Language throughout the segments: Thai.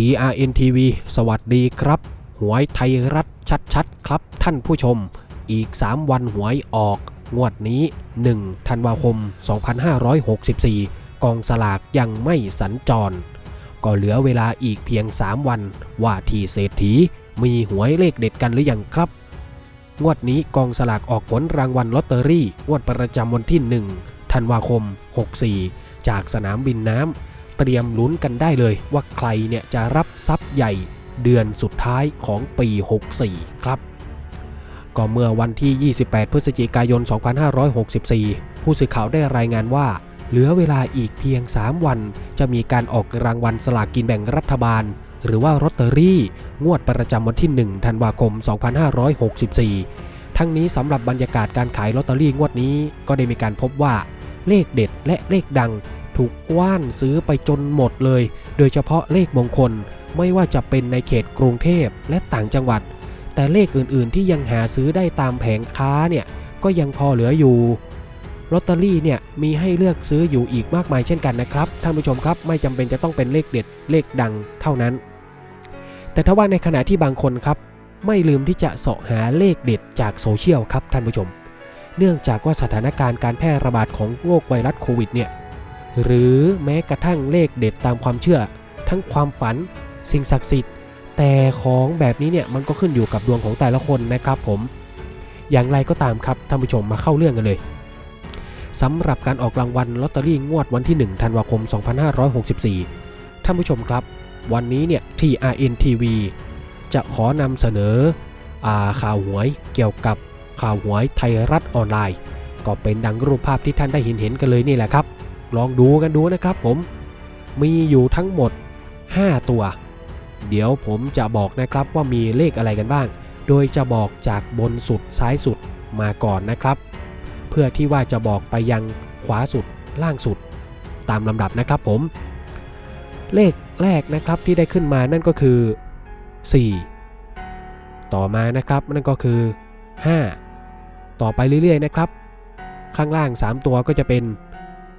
TRNTV สวัสดีครับ หวยไทยรัฐชัดๆ ครับท่านผู้ชม อีก 3 วันหวยออก งวดนี้ 1 ธันวาคม 2564 กองสลากยังไม่สัญจร ก็เหลือเวลาอีกเพียง 3 วัน ว่าที่เศรษฐีมีหวยเลขเด็ดกันหรือยังครับ งวดนี้กองสลากออกผลรางวัลลอตเตอรี่ งวดประจำวันที่ 1 ธันวาคม 64 จากสนามบินน้ำ เตรียมลุ้นกันได้เลยว่าใครเนี่ยจะรับทรัพย์ใหญ่เดือนสุดท้ายของปี 64 ครับ ก็เมื่อวันที่ 28 พฤศจิกายน 2564 ผู้สื่อข่าวได้รายงานว่า เหลือเวลาอีกเพียง 3 วัน จะมีการออกรางวัลสลากกินแบ่งรัฐบาล หรือว่าลอตเตอรี่ งวดประจำวันที่ 1 ธันวาคม 2564 ทั้งนี้สำหรับบรรยากาศการขายลอตเตอรี่งวดนี้ก็ได้มีการพบว่า เลขเด็ดและเลขดัง ถูกกว้านซื้อไปจนหมดเลย โดยเฉพาะเลขมงคลไม่ว่าจะเป็นในเขตกรุงเทพและต่างจังหวัด แต่เลขอื่นๆ ที่ยังหาซื้อได้ตามแผงค้าเนี่ยก็ยังพอเหลืออยู่ลอตเตอรี่เนี่ยมีให้เลือกซื้ออยู่อีกมากมายเช่นกันนะครับท่านผู้ชมครับไม่จำเป็นจะต้องเป็นเลขเด็ดเลขดังเท่านั้น แต่ถ้าว่าในขณะที่บางคนครับ ไม่ลืมที่จะเสาะหาเลขเด็ดจากโซเชียลครับท่านผู้ชม เนื่องจากว่าสถานการณ์การแพร่ระบาดของโรคไวรัสโควิดเนี่ย หรือแม้กระทั่งเลขเด็ดตามความเชื่อ ทั้งความฝัน สิ่งศักดิ์สิทธิ์ แต่ของแบบนี้เนี่ยมันก็ขึ้นอยู่กับดวงของแต่ละคนนะครับผม อย่างไรก็ตามครับท่านผู้ชมมาเข้าเรื่องกันเลยสำหรับการออกรางวัลลอตเตอรี่งวดวันที่ 1 ธันวาคม 2564 ท่านผู้ชมครับ วันนี้เนี่ย TRN TV จะขอนำเสนออข่าวหวยเกี่ยวกับข่าวหวยไทยรัฐออนไลน์ ก็เป็นดังรูปภาพที่ท่านได้เห็นเห็นกันเลยนี่แหละครับ ลองดูกันดูนะครับผม มีอยู่ทั้งหมด 5 ตัว เดี๋ยวผมจะบอกนะครับว่ามีเลขอะไรกันบ้าง โดยจะบอกจากบนสุดซ้ายสุดมาก่อนนะครับ เพื่อที่ว่าจะบอกไปยังขวาสุดล่างสุด ตามลำดับนะครับผม เลขแรกนะครับที่ได้ขึ้นมานั่นก็คือ 4 ต่อมานะครับนั่นก็คือ 5 ต่อไปเรื่อยๆนะครับ ข้างล่าง 3 ตัวก็จะเป็น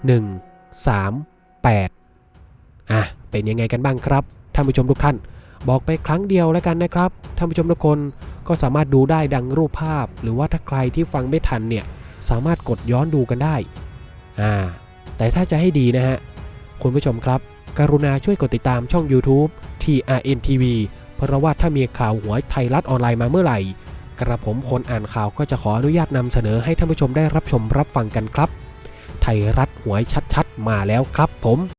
1 3 8อะเป็นยังไงกันบ้างครับท่านผู้ชมทุกท่าน บอกไปครั้งเดียวแล้วกันนะครับท่านผู้ชมทุกคนก็สามารถดูได้ดังรูปภาพ หรือว่าถ้าใครที่ฟังไม่ทันเนี่ยสามารถกดย้อนดูกันได้อ่าแต่ถ้าจะให้ดีนะฮะคุณผู้ชมครับ กรุณาช่วยกดติดตามช่อง YouTube TRN TV เพราะว่าถ้ามีข่าวหวยไทยรัฐออนไลน์มาเมื่อไหร่ กระผมคนอ่านข่าวก็จะขออนุญาตนำเสนอให้ท่านผู้ชมได้รับชมรับฟังกันครับ ไทยรัฐหวยชัดๆ มาแล้วครับผม